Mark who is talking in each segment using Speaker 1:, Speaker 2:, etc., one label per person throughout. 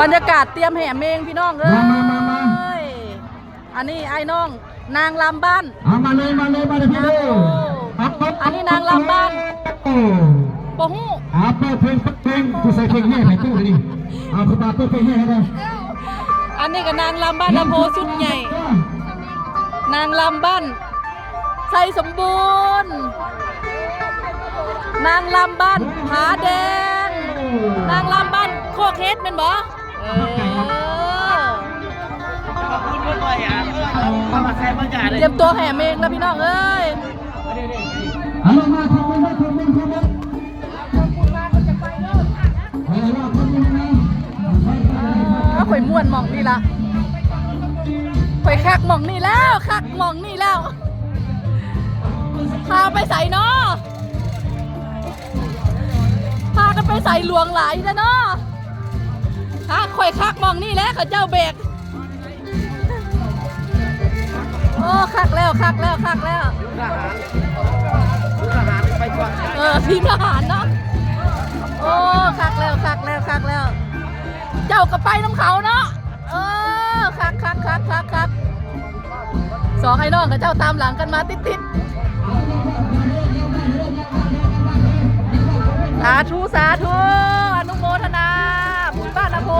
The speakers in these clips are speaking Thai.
Speaker 1: บรรยากาศเตรียมแห่เมงพี่น้องเอ้
Speaker 2: มามามามา
Speaker 1: ยอันนี้ไอ้น้อง นางลำบ้าน
Speaker 2: เอามาเลยมาเลยมาเลยพี่เด้อครับครับ
Speaker 1: อันนี้นางรำบ้าน
Speaker 2: โอ้
Speaker 1: โปหู
Speaker 2: เอาเปิดเพลงเปิดเพลงกูใส่เพลงแห่ให้ตู้เลยดิเอาคุณตาเปิดเพลงแห่ให้เลย
Speaker 1: อันนี้ก็นางลำบ้านลำโพสุดใหญ่ นางลำบ้านไทยสมบูรณ์ นางลำบ้านผาแดง นางลำบ้านโคกเฮ็ดเป็นบ่ เออ
Speaker 3: ขอบคุณด้วยอะเอามาแซ่บมาจ่าเลย
Speaker 1: เตรียมตัวแห่เมงแล้วพี่น้องเอ้ย
Speaker 2: เอาลงมาทำมือทำมือทำมือเออว่าคนนี้นะ
Speaker 1: ถ้าข่อยม่วนหมองนี่ละข่อยคักหมองนี่แล้วคักหมองนี่แล้วพาไปใส่เนาะพากันไปใส่หลวงหลายแล้วเนาะ ฮะข่อยคักหมองนี่แล้วเขาเจ้าเบรกโอ้คักแล้วคักแล้วคักแล้ว
Speaker 3: ทหารทหารไปก่อน
Speaker 1: เออทีมทหารเนาะโอ้คักแล้วคักแล้วคักแล้ว เจ้าก็ไปน้ำเขาเนาะเออคักคักคักคักคักสองไอ้น้องกับเจ้าตามหลังกันมาติดติดสาธุสาธุ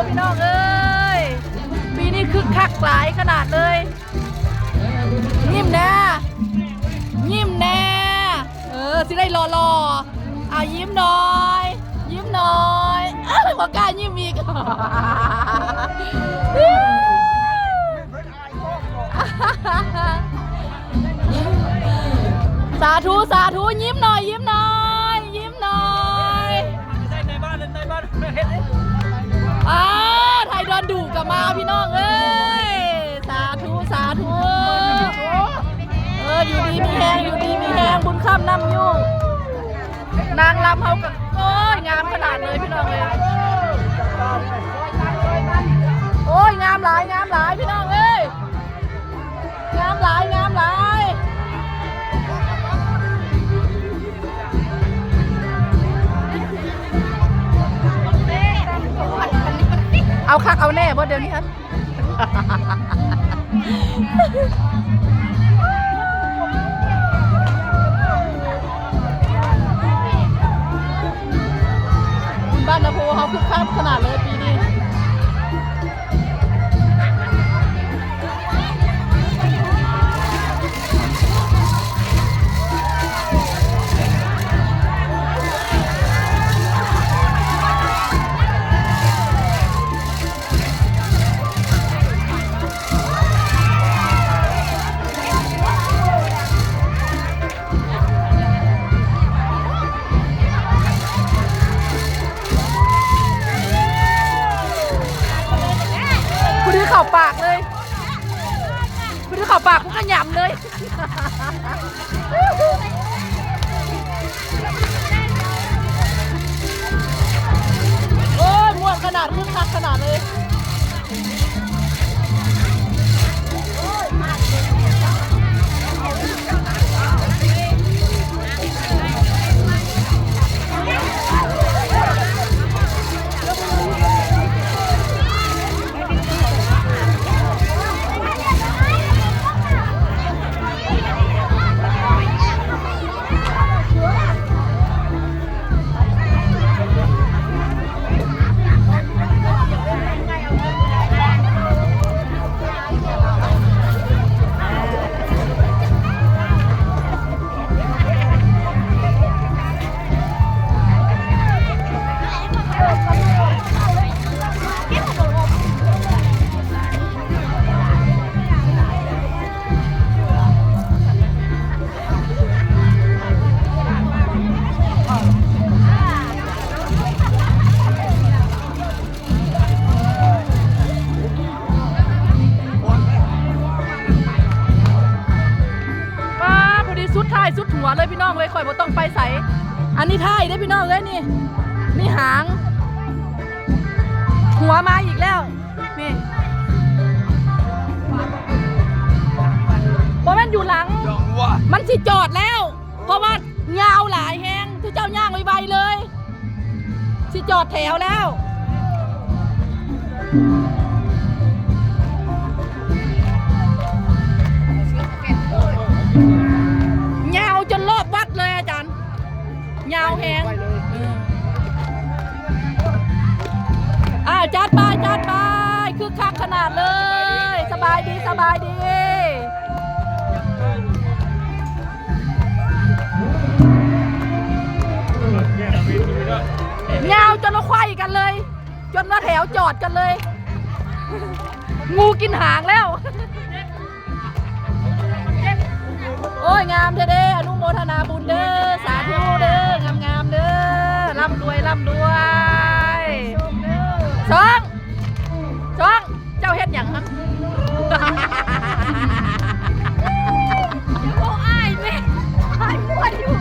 Speaker 1: พี่น้องเอ้ยปีนี้คึกคักหลายขนาดเลยยิ้มแน่ยิ้มแน่เออสิได้รอรอเอายิ้มหน่อย ยิ้มหน่อยเอ้ยว่ากล้ายิ้มอีกสาธุสาธุยิ้มหน่อยยิ้มหน่อยยิ้ม มนำอยู่นางรำเขากับโอ้ยงามขนาดเลยพี่น้องเลยโอ้ยงามหลายงามหลายพี่น้องเอ้ยงามหลายงามหลายเอาคักเอาแน่บ่เดี๋ยวนี้ครับ บ้านนาโพเขาคึกคักขนาดเลยปีนี้ โอ้ยม่วนขนาดคึกคักขนาดเลยีท้ายได้พี่น้องเลยนี่นี่หาง หัวมาอีกแล้ว นี่เพราะมันอยู่หลัง มันสิจอดแล้ว เพราะว่ายาวหลายแหงทุกเจ้าย่างไวๆเลย สิจอดแถวแล้ว บายดีสบาวจนเราไขว้กันเลย จนมาแถวจอดกันเลย งูกินหางแล้ว โอ้ยงามเด้อเด้ออนุโมทนาบุญเด้อสาธุเด้องามงามเด้อร่ำรวยร่ำรวยสองสองเจ้าเฮ็ดหยังฮะ โอ้อ้ายแม่อ้ายม่วนอยู่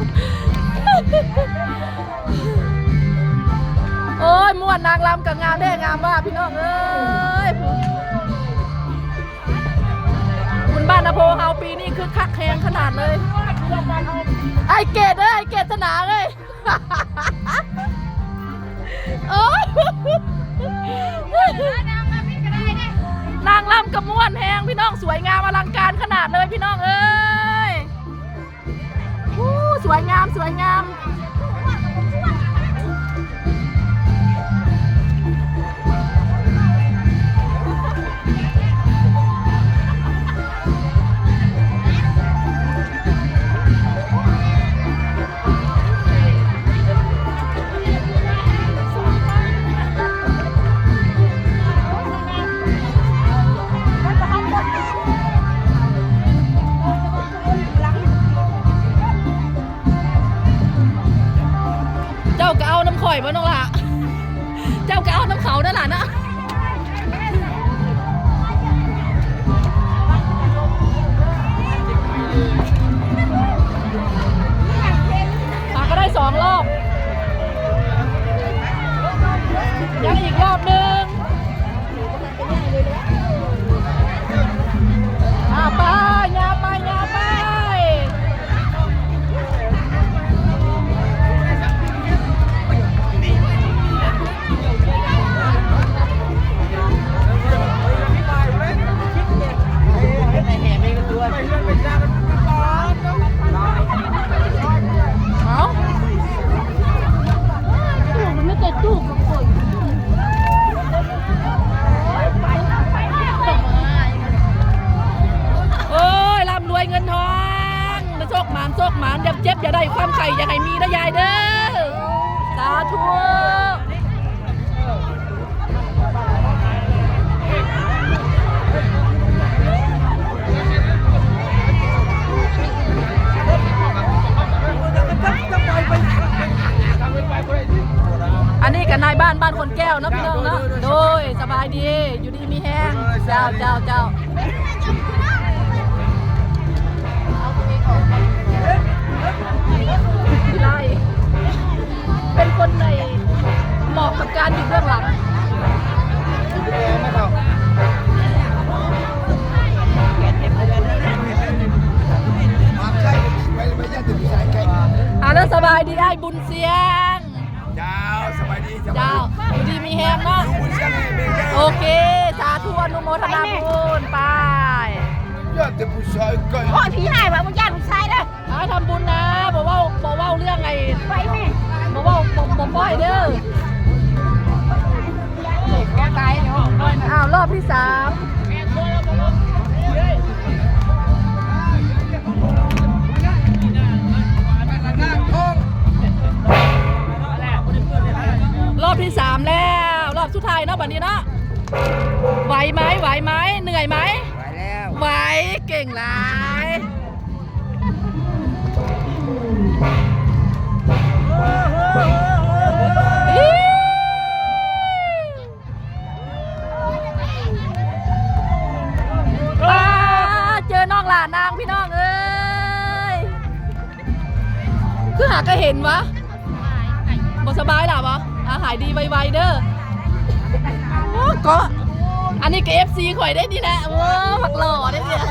Speaker 1: โอ้ยม่วนนางรำกับงามได้งามว่าพี่น้องเอ้ยคุณบ้านนาโพเฮาปีนี้คือคักแหงขนาดเลย ไอเกดเอ้ยไอเกดสนาเลยโอ้ยนางรำกับม่วนแหงพี่น้องสวยงามาดเลยพี่น้องเอ้ยสวยงามสวยงาม โชคหมานโชคหมานอย่าเจ็บอย่าได้ความไข่อย่าให้มีนะยายเด้อสาธุอันนี้กับนายบ้านบ้านคนแก้วเนาะพี่น้องเนาะโดยสบายดี อยู่ดีมีแห้งเจ้าเจ้าเจ้า คนในเหมาะกับการอยู่เบื้องหลังอ่าแล้วสบายดีไอ้บุญเสียง
Speaker 3: เจ้าสบายดี
Speaker 1: เจ้าอยู่ดีมีแฮงเนาะโอเค สาธุอนุโมทนาบุญไป
Speaker 3: ยอดแต่ผู้ชายก็
Speaker 4: พ่อพี่ให้ว่ามึงย่านลูกชายเด้อ
Speaker 1: เอาทำบุญนะบอกว่าบอกว่าเรื่องไง
Speaker 4: ไปแม่
Speaker 1: บอกว่าบอกบอกป้อยเด้อ
Speaker 4: แกตายเนาะ
Speaker 1: อ้าวรอบที่สามรอบที่สามแล้ว รอบสุดท้ายเนาะบัดนี้เนาะไหวไหมไหวไหมเหนื่อยไหม
Speaker 3: ไปแล้ว
Speaker 1: ไหวเก่งหลาย ก็อันนี้ก็เอฟซีข่อยได้ดีนะโอ้ผักหล่อได้เนี่ย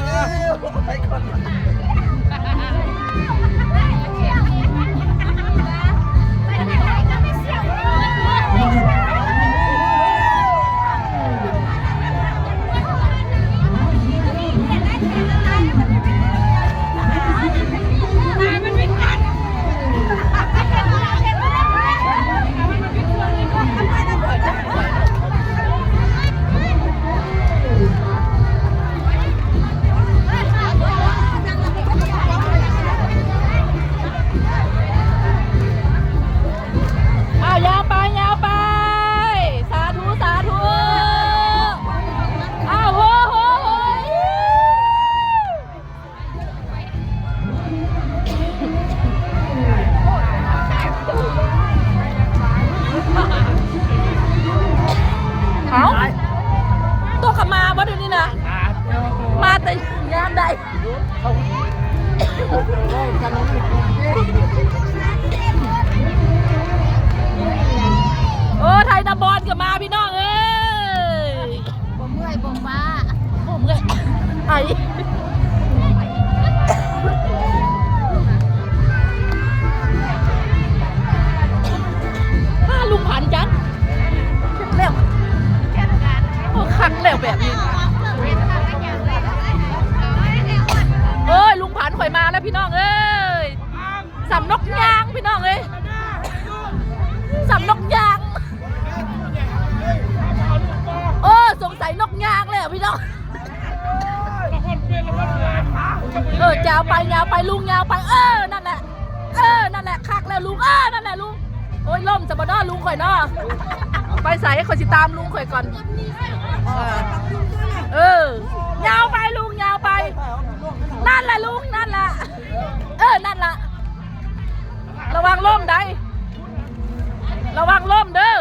Speaker 3: ถ้าลุงผัน
Speaker 4: จันแล้วโอ้
Speaker 1: คังแล้วแบบนี้ เอ้ยลุงผันข่อยมาแล้วพี่น้องเอ้ยสำนกยางพี่น้องเอ้ยสำนกยาง เออสงสัยนกยางเลยอ่พี่น้อง เออจาวไปยาวไปลุงยาวไปเออนั่นแหละเออนั่นแหละคักแล้วลุงเออนั่นแหละลุงโอ้ยล่มจะมาด้อลุงข่อยเนาะไปใส่ข่อยสิตามลุงข่อยก่อน เออยาวไปลุงยาวไป นั่นแหละลุงนั่นแหละเออนั่นแหละระวังล่มได้ ระวังล่มเด้อ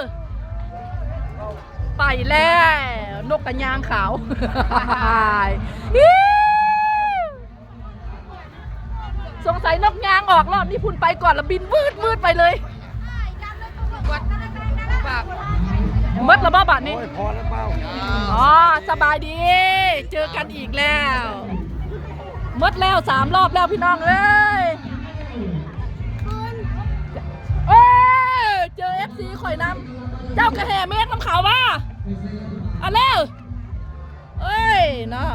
Speaker 1: ไปแล้ว นกกระยางขาวอิ๊วสงสัยนกยางออกรอบนี้พุ่นไปก่อนแล้วบินวืดวืดไปเลยมดระบ้าบาทนี้
Speaker 3: พอแล้วเปล่า
Speaker 1: อ๋อสบายดี เจอกันอีกแล้วหมดแล้วสามรอบแล้วพี่น้องเอ้ยเอ้ยเจอเอฟซีข่อยนำเจ้ากระแห่เมฆน้ำขาวว่าเอาแล้วเอ้ยเนาะ